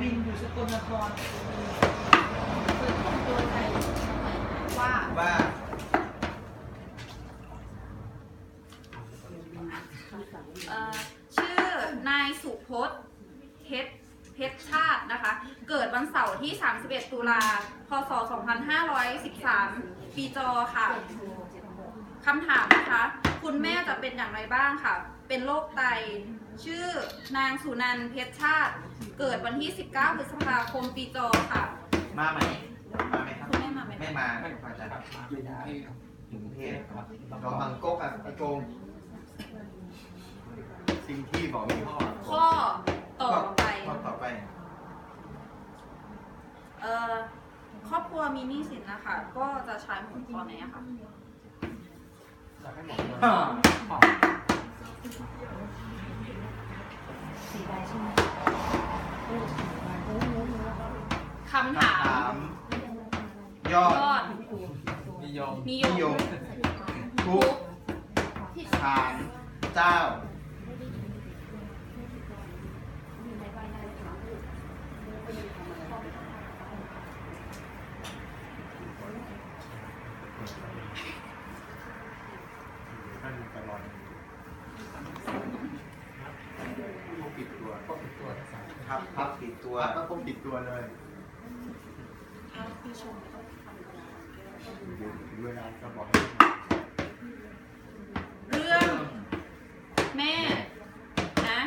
บินอยู่สกลนครว่าว่าเอ่อชื่อนายสุพจน์เพชรเพชรชาติ นะคะ เกิดวันเสาร์ที่ 31 ตุลา พศ 2513 ปีจอค่ะคำถามนะคะ คุณแม่จะเป็นอย่างไรบ้างค่ะ เป็นโรคไต ชื่อนางสุนันท์เพชรชาติ เกิดวันที่ 19 พฤษภาคมปีจอค่ะ มาไหมมาไหมครับ คุณแม่มาไหมไม่มาอาจารย์ถึงเทพครับรองบังโก๊กอะไอ้โกงสิ่งที่บอกมีพ่อ ข้อต่อไป ข้อต่อไป เอ่อครอบครัวมีหนี้สินนะคะ ก็จะใช้หมุนตอนไหนอะคะคำถาถาม มยอดยอดนิยม นินิยยมมทุกฐานเจ้า ท่านตลอด พกติดตัว พวกตัวทั้งสาม ครับ พับติดตัวก็พกติดตัวเลยเดี๋ยวเวลาจะบอกให้ เรื่องแม่นะ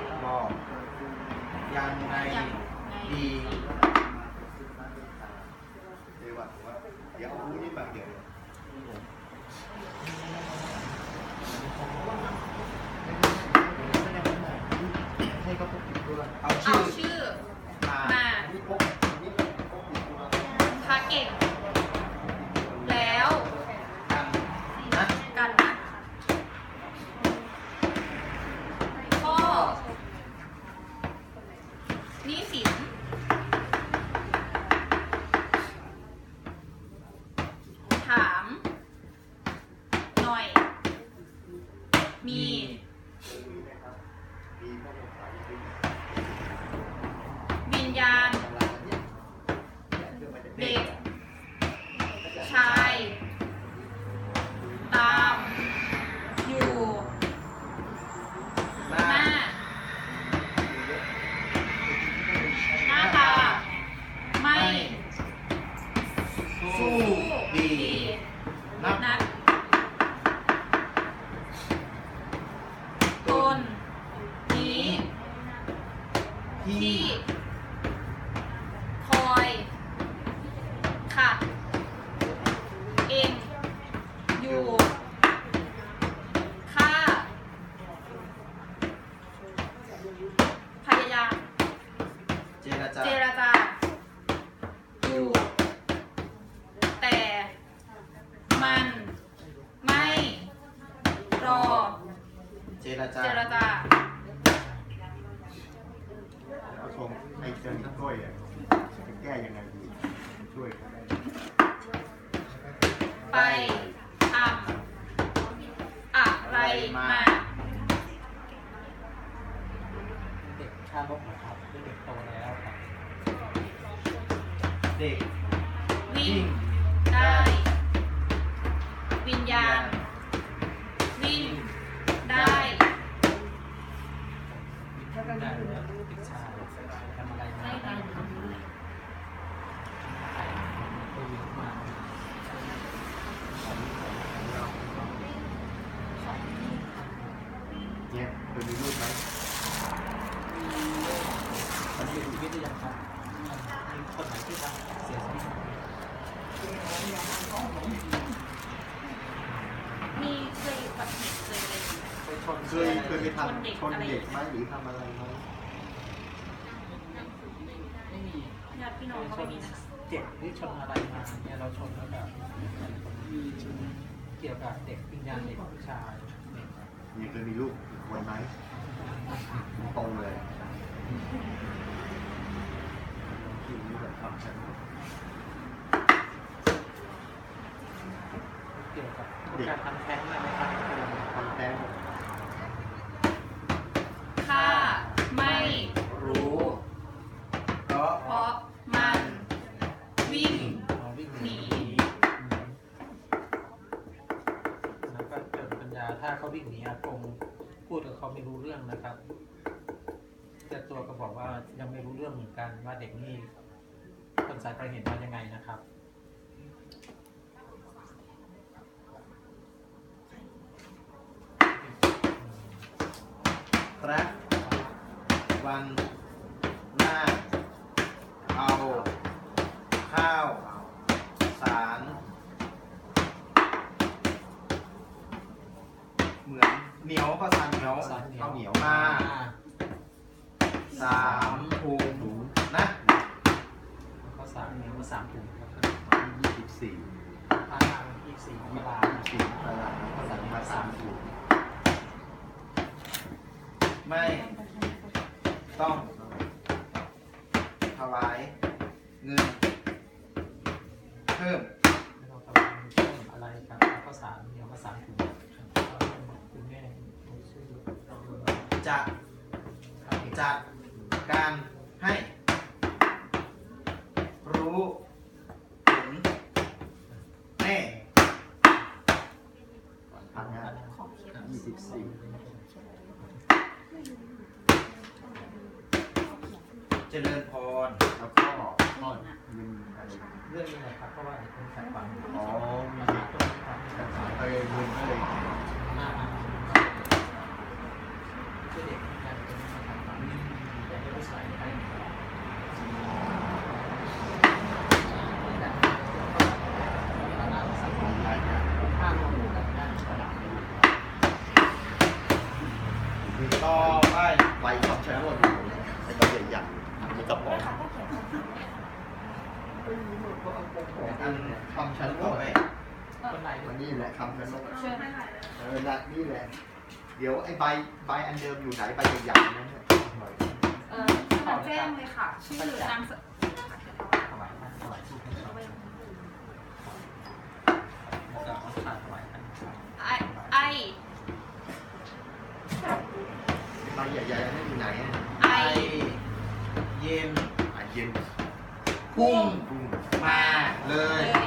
จะ บอก ยังไงยังไงดี เดี๋ยวว่าว่าเดี๋ยวเอาหูนี่มาเดี๋ยว ให้เขาพกติดตัวเอา เอา ชื่อ ชื่อ มา มา นี่พกนี่พกติดตัว พาเก่ง แล้ว กันนะ กันนะข้อหนี้สิน ถาม หน่อย มี มีพวกภาษาอังกฤษ วิญญาณ เด็ก ชาย ตาม อยู่ หน้า หน้า หน้าตา ไม่ สู้ดี นับ นักตนนี้ ที่ ที่ คอย ขัด เอง อยู่ ค่า พยายาม เจรจา เจรจา อยู่ แต่ มัน ไม่ รอ เจรจา เจรจา เอาช มไอ้เจนทั้งก้อยอะจะแก้ยังไงดีช่วยเขาได้ไปทำอะไรมา เด็กชาลกนะครับเด็กโตแล้วครับเด็กวิ่งได้ วิญญาณวิ่ง ได้แล้วเด็กชายทำอะไรมา ได้ได้ ไปเยอะมาก เนี่ยเคยมีรูปไหม ตอนนี้อยู่ชีวิตหรือยังครับมีคนไหนที่ทำเสียชีวิต มีเคยอุบัติเหตุเคยอะไรอย่างเงี้ย ไปช นเคยเคยไปทำชนเด็กไหมหรือทำอะไรไหมไม่มีญาติพี่น้องก็ไม่มีนะคะเจ็บหรือชนอะไรมาเนี่ยเราชนแล้วแบบเกี่ยวกับเด็กวิญญาณเด็กผู้ชายเนี่ยมีเคยมีลูกอีกคนไหมตรงเลยที่นี่แบบทำฉันเกี่ยวกับการทำแท้งอะไรไหมครับทำแท้ง ถ้าไม่รู้ เพ ราะเพราะมันวิ่งหนีแล้วก็เกิดปัญญาถ้าเขาวิ่งหนีอากงพูดกับเขาไม่รู้เรื่องนะครับ แต่ตัวก็บอกว่ายังไม่รู้เรื่องเหมือนกันว่าเด็กนี่คนสายไปเห็นมายังไงนะครับพระวันหน้า เอาข้าวสาร เหมือนเหนียวก็สารเหนียวสารเหนียวข้าวเหนียวมาสามถุงนะข้าวสารเหนียวมาสามถุงครับยี่สิบสี่ทางอีกสี่มกรายี่สิบสี่ตารางข้าวสารมาสามถุงไม่ต้องถวายเงินเพิ่มไม่ต้องทำเพิ่มอะไรครับเอาข้าวสารเหนียวมาสามถุง จะครับจัดการให้รู้ผลแน่พันห้ายี่สิบสี่เจริญพรแล้วก็ทอดยินอะไรเรื่องนี้นะครับเพราะว่าเด็กคนขัดฝังอ๋อมีตรงนี้ครับเออยินก็เลย หน้าคือเด็กการเป็นคนขัดฝังแต่ไม่รู้สายใครห้ามเราดูกันได้ต่อไปใบขับชะโนดอยู่ไอ้ใบใหญ่ๆมีกระป๋องอันคำชะโนดคนไหนวันนี้แหละคำชะโนดเชิญค่ะเออนะนี่แหละ เดี๋ยวไอ้ใบใบอันเดิมอยู่ไหนใบใหญ่ๆนั่นน่ะเออมาแจ้งเลยค่ะ ชื่อนามสถวายท่านถวายที่ท่านชอบแล้วก็เอาขาดถวายท่านไอไอใบใหญ่ๆนั่นอยู่ไหนอะไอเย็นอะเย็นพุ่งพุ่งมาเลเลยยไม่ใบ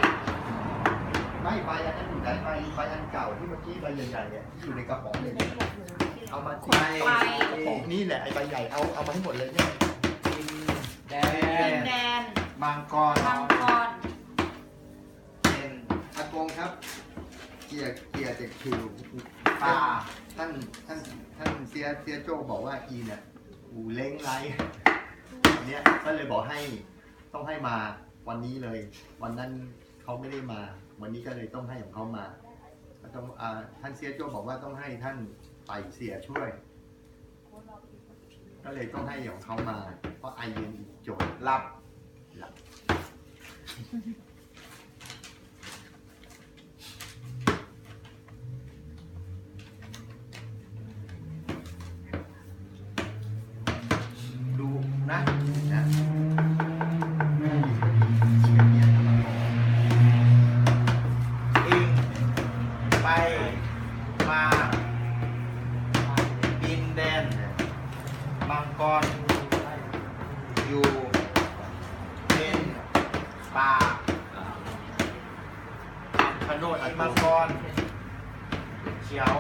อันนั้นอยู่ไหนใบใบอันเก่าที่เมื่อกี้ใบใหญ่ๆเนี่ยที่อยู่ในกระป๋องเลยเนี่ยเอามาที่กระป๋องนี่แหละไอ้ใบใหญ่เอาเอามาให้หมดเลยเนี่ยดินแดดิงนแดนมังกรมังกรเป็นอากงครับ เกียร์เกียร์เด็กคิวตาท่านท่านท่านเสียเสียโจบอกว่าอีเนี่ยอูเล้งไรวันเนี้ยก็เลยบอกให้ต้องให้มาวันนี้เลย วันนั้น เขาไม่ได้มา วันนี้ก็เลยต้องให้ของเขามาต้องอท่านเสียโจบอกว่าต้องให้ท่านไต่เสียช่วย ก็เลยต้องให้ของเขามา เพราะไอเย็นอีกโจทย์รับหลับ ดูนะนะเอง ไปมาดินแดนมังกร อยู่เป็นป่าคำชะโนดมังกรเขียว